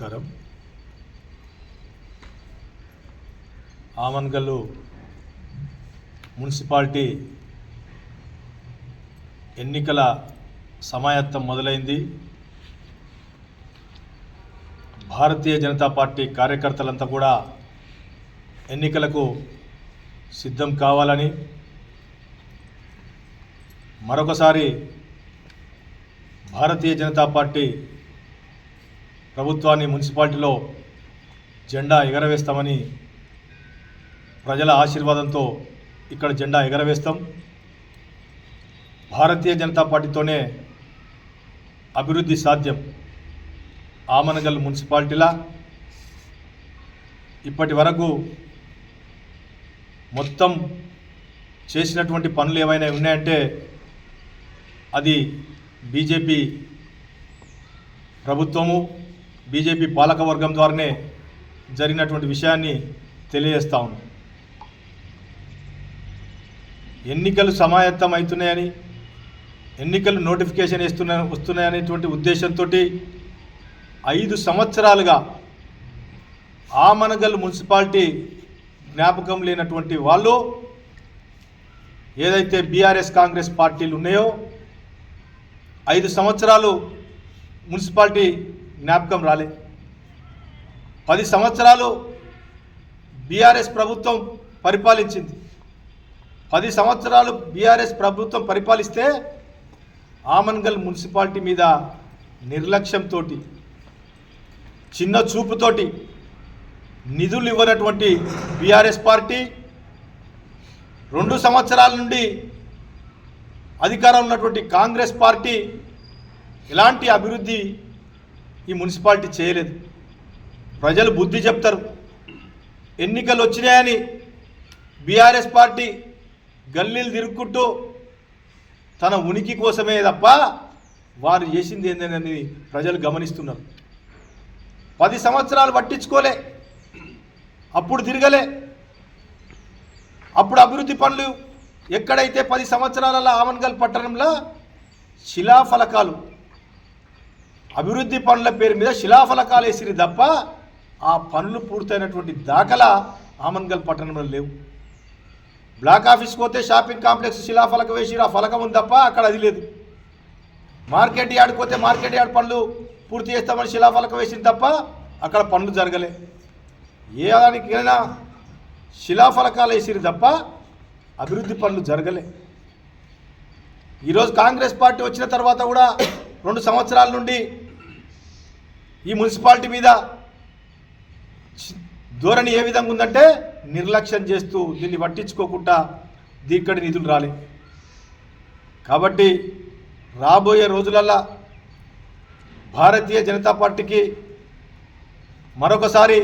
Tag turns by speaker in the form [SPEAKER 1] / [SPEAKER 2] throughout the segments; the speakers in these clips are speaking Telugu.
[SPEAKER 1] నమస్కారం. ఆమన్గల్లు మున్సిపాలిటీ ఎన్నికల సమాయత్తం మొదలైంది. భారతీయ జనతా పార్టీ కార్యకర్తలంతా కూడా ఎన్నికలకు సిద్ధం కావాలని మరొకసారి భారతీయ జనతా పార్టీ ప్రభుత్వాన్ని మున్సిపాలిటీలో జెండా ఎగరవేస్తామని ప్రజల ఆశీర్వాదంతో ఇక్కడ జెండా ఎగరవేస్తాం. భారతీయ జనతా పార్టీతోనే అభివృద్ధి సాధ్యం ఆమనగల్ మున్సిపాలిటీలా. ఇప్పటి వరకు మొత్తం చేసినటువంటి పనులు ఏమైనా ఉన్నాయంటే అది బీజేపీ ప్రభుత్వము బీజేపీ పాలకవర్గం ద్వారానే జరిగినటువంటి విషయాన్ని తెలియజేస్తా ఉన్నాం. ఎన్నికలు సమాయత్తం అవుతున్నాయని ఎన్నికలు నోటిఫికేషన్ ఇస్తున్నా వస్తున్నాయనేటువంటి ఉద్దేశంతో ఐదు సంవత్సరాలుగా ఆమనగల్ మున్సిపాలిటీ జ్ఞాపకం లేనటువంటి వాళ్ళు ఏదైతే బీఆర్ఎస్ కాంగ్రెస్ పార్టీలు ఉన్నాయో ఐదు సంవత్సరాలు మున్సిపాలిటీ జ్ఞాపకం రాలే. పది సంవత్సరాలు బీఆర్ఎస్ ప్రభుత్వం పరిపాలించింది. పది సంవత్సరాలు బీఆర్ఎస్ ప్రభుత్వం పరిపాలిస్తే ఆమన్గల్ మున్సిపాలిటీ మీద నిర్లక్ష్యంతో చిన్న చూపుతోటి నిధులు ఇవ్వనటువంటి బీఆర్ఎస్ పార్టీ రెండు సంవత్సరాల నుండి అధికారం ఉన్నటువంటి కాంగ్రెస్ పార్టీ ఎలాంటి అభివృద్ధి ఈ మున్సిపాలిటీ చేయలేదు. ప్రజలు బుద్ధి చెప్తారు. ఎన్నికలు వచ్చినాయని బీఆర్ఎస్ పార్టీ గల్లీలు తిరుక్కుంటూ తన ఉనికి కోసమే తప్ప వారు చేసింది ఏంటని ప్రజలు గమనిస్తున్నారు. పది సంవత్సరాలు పట్టించుకోలే. అప్పుడు తిరగలే. అప్పుడు అభివృద్ధి పనులు ఎక్కడైతే పది సంవత్సరాలలో ఆమన్గల్ పట్టణంలో శిలాఫలకాలు అభివృద్ధి పనుల పేరు మీద శిలాఫలకాలు వేసిరి తప్ప ఆ పనులు పూర్తయినటువంటి దాఖలా ఆమన్గల్ పట్టణంలో లేవు. బ్లాక్ ఆఫీస్కి పోతే షాపింగ్ కాంప్లెక్స్ శిలాఫలక వేసిరు ఆ ఫలకం ఉంది తప్ప అక్కడ అది లేదు. మార్కెట్ యార్డ్కి పోతే మార్కెట్ యార్డ్ పనులు పూర్తి చేస్తామని శిలాఫలకం వేసింది తప్ప అక్కడ పనులు జరగలే. ఏ దానికైనా శిలాఫలకాలు వేసిరు తప్ప అభివృద్ధి పనులు జరగలే. ఈరోజు కాంగ్రెస్ పార్టీ వచ్చిన తర్వాత కూడా రెండు సంవత్సరాల నుండి ఈ మున్సిపాలిటీ మీద ధోరణి ఏ విధంగా ఉందంటే నిర్లక్ష్యం చేస్తూ దీన్ని పట్టించుకోకుండా దీక్కడి నిధులు రాలే. కాబట్టి రాబోయే రోజులల్లా భారతీయ జనతా పార్టీకి మరొకసారి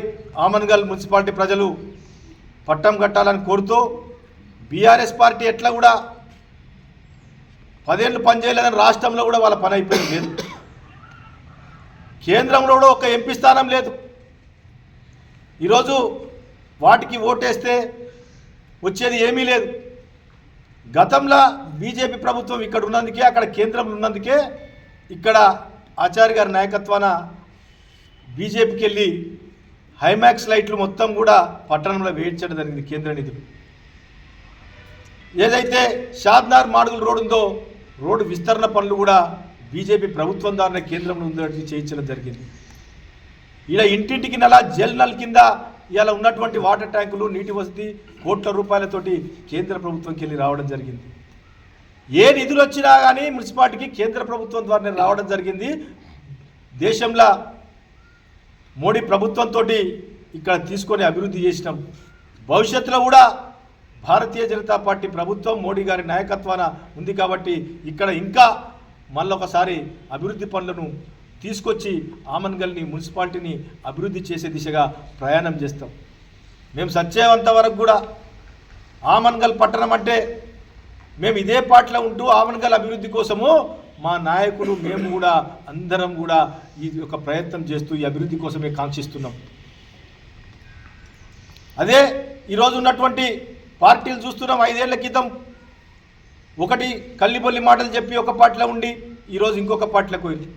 [SPEAKER 1] ఆమన్గల్ మున్సిపాలిటీ ప్రజలు పట్టం కట్టాలని కోరుతూ బీఆర్ఎస్ పార్టీ ఎట్లా కూడా పదేళ్ళు పనిచేయలేదని రాష్ట్రంలో కూడా వాళ్ళ పని అయిపోయింది. లేదు కేంద్రంలో కూడా ఒక ఎంపీ స్థానం లేదు. ఈరోజు వాటికి ఓటేస్తే వచ్చేది ఏమీ లేదు. గతంలో బీజేపీ ప్రభుత్వం ఇక్కడ ఉన్నందుకే అక్కడ కేంద్రం ఉన్నందుకే ఇక్కడ ఆచార్య గారి నాయకత్వాన బీజేపీకి వెళ్ళి హైమాక్స్ లైట్లు మొత్తం కూడా పట్టణంలో వేయించడం జరిగింది కేంద్ర నిధులు. ఏదైతే షాద్నార్ మాడుగుల రోడ్ ఉందో రోడ్డు విస్తరణ పనులు కూడా బీజేపీ ప్రభుత్వం దారిన కేంద్రంలో ఉందని చేయించడం జరిగింది. ఇలా ఇంటింటికి నెల జల్ నల్ కింద ఇలా ఉన్నటువంటి వాటర్ ట్యాంకులు నీటి వసతి కోట్ల రూపాయలతోటి కేంద్ర ప్రభుత్వంకి వెళ్ళి రావడం జరిగింది. ఏ నిధులు వచ్చినా కానీ మున్సిపాలిటీకి కేంద్ర ప్రభుత్వం ద్వారానే రావడం జరిగింది. దేశంలో మోడీ ప్రభుత్వంతో ఇక్కడ తీసుకొని అభివృద్ధి చేసినాం. భవిష్యత్తులో కూడా భారతీయ జనతా పార్టీ ప్రభుత్వం మోడీ గారి నాయకత్వాన ఉంది కాబట్టి ఇక్కడ ఇంకా మళ్ళొకసారి అభివృద్ధి పనులను తీసుకొచ్చి ఆమన్గల్ని మున్సిపాలిటీని అభివృద్ధి చేసే దిశగా ప్రయాణం చేస్తాం. మేము సచ్చేంత వరకు కూడా ఆమన్గల్ పట్టణం అంటే మేము ఇదే పాటలో ఉంటూ ఆమన్గల్ అభివృద్ధి కోసము మా నాయకులు మేము కూడా అందరం కూడా ఈ యొక్క ప్రయత్నం చేస్తూ ఈ అభివృద్ధి కోసమే కాంక్షిస్తున్నాం. అదే ఈరోజు ఉన్నటువంటి పార్టీలు చూస్తున్నాం ఐదేళ్ళ క్రితం ఒకటి కల్లిబొల్లి మాటలు చెప్పి ఒక పాటలో ఉండి ఈరోజు ఇంకొక పార్టీలోకి పోయింది.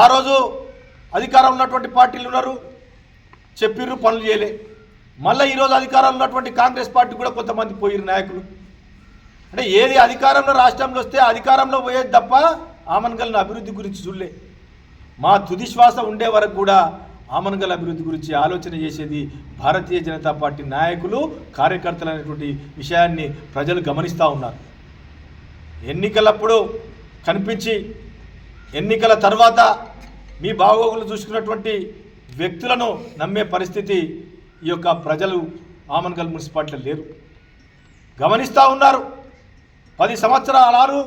[SPEAKER 1] ఆ రోజు అధికారం ఉన్నటువంటి పార్టీలు ఉన్నారు చెప్పిర్రు పనులు చేయలే. మళ్ళీ ఈరోజు అధికారంలో ఉన్నటువంటి కాంగ్రెస్ పార్టీ కూడా కొంతమంది పోయిరు నాయకులు. అంటే ఏది అధికారంలో రాష్ట్రంలో వస్తే అధికారంలో పోయేది తప్ప ఆమన్గల్ని అభివృద్ధి గురించి చూడలే. మా తుది శ్వాస ఉండే వరకు కూడా ఆమనగల్ అభివృద్ధి గురించి ఆలోచన చేసేది భారతీయ జనతా పార్టీ నాయకులు కార్యకర్తలు అనేటువంటి విషయాన్ని ప్రజలు గమనిస్తూ ఉన్నారు. ఎన్నికలప్పుడు కనిపించి ఎన్నికల తర్వాత మీ బాగోగులు చూసుకున్నటువంటి వ్యక్తులను నమ్మే పరిస్థితి ఈ యొక్క ప్రజలు ఆమన్గల్ మున్సిపాలిటీలో లేరు. గమనిస్తూ ఉన్నారు. పది సంవత్సరాలు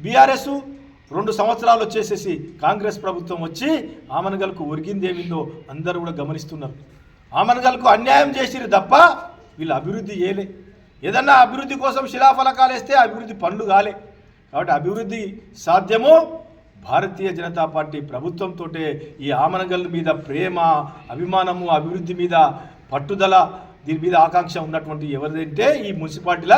[SPEAKER 1] బీఆర్ఎస్ రెండు సంవత్సరాలు వచ్చేసేసి కాంగ్రెస్ ప్రభుత్వం వచ్చి ఆమనగల్కు ఒరిగిందేమిందో అందరూ కూడా గమనిస్తున్నారు. ఆమనగల్కు అన్యాయం చేసిరు తప్ప వీళ్ళు అభివృద్ధి చేయలే ఏదన్నా అభివృద్ధి కోసం శిలాఫలకాలు వేస్తే అభివృద్ధి పనులు కాలే. కాబట్టి అభివృద్ధి సాధ్యము భారతీయ జనతా పార్టీ ప్రభుత్వంతో ఈ ఆమనగల్ మీద ప్రేమ అభిమానము అభివృద్ధి మీద పట్టుదల దీని మీద ఆకాంక్ష ఉన్నటువంటి ఎవరిదంటే ఈ మున్సిపాలిటీల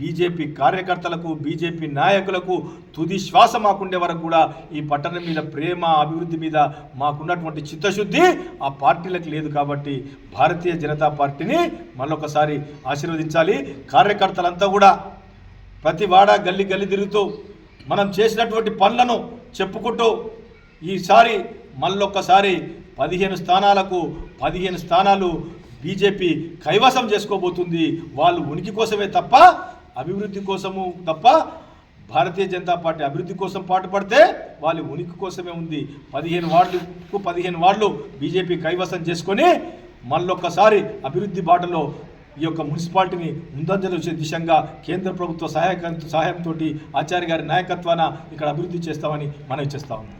[SPEAKER 1] బీజేపీ కార్యకర్తలకు బీజేపీ నాయకులకు తుది శ్వాస మాకుండే వరకు కూడా ఈ పట్టణం మీద ప్రేమ అభివృద్ధి మీద మాకున్నటువంటి చిత్తశుద్ధి ఆ పార్టీలకు లేదు కాబట్టి భారతీయ జనతా పార్టీని మళ్ళొకసారి ఆశీర్వదించాలి. కార్యకర్తలంతా కూడా ప్రతి వాడ గల్లి గల్లి తిరుగుతూ మనం చేసినటువంటి పనులను చెప్పుకుంటూ ఈసారి మళ్ళొక్కసారి పదిహేను స్థానాలకు పదిహేను స్థానాలు బీజేపీ కైవసం చేసుకోబోతుంది వాళ్ళు ఉనికి కోసమే తప్ప అభివృద్ధి కోసము తప్ప భారతీయ జనతా పార్టీ అభివృద్ధి కోసం పాటుపడితే వాళ్ళ ఉనికి కోసమే ఉంది. పదిహేను వార్డులకు పదిహేను వార్డులు బీజేపీ కైవసం చేసుకొని మళ్ళొక్కసారి అభివృద్ధి బాటలో ఈ యొక్క మున్సిపాలిటీని ముందంజలు వచ్చే దిశంగా కేంద్ర ప్రభుత్వ సహాయక సహాయంతో ఆచార్య గారి నాయకత్వాన ఇక్కడ అభివృద్ధి చేస్తామని మనవి చేస్తా ఉన్నాం.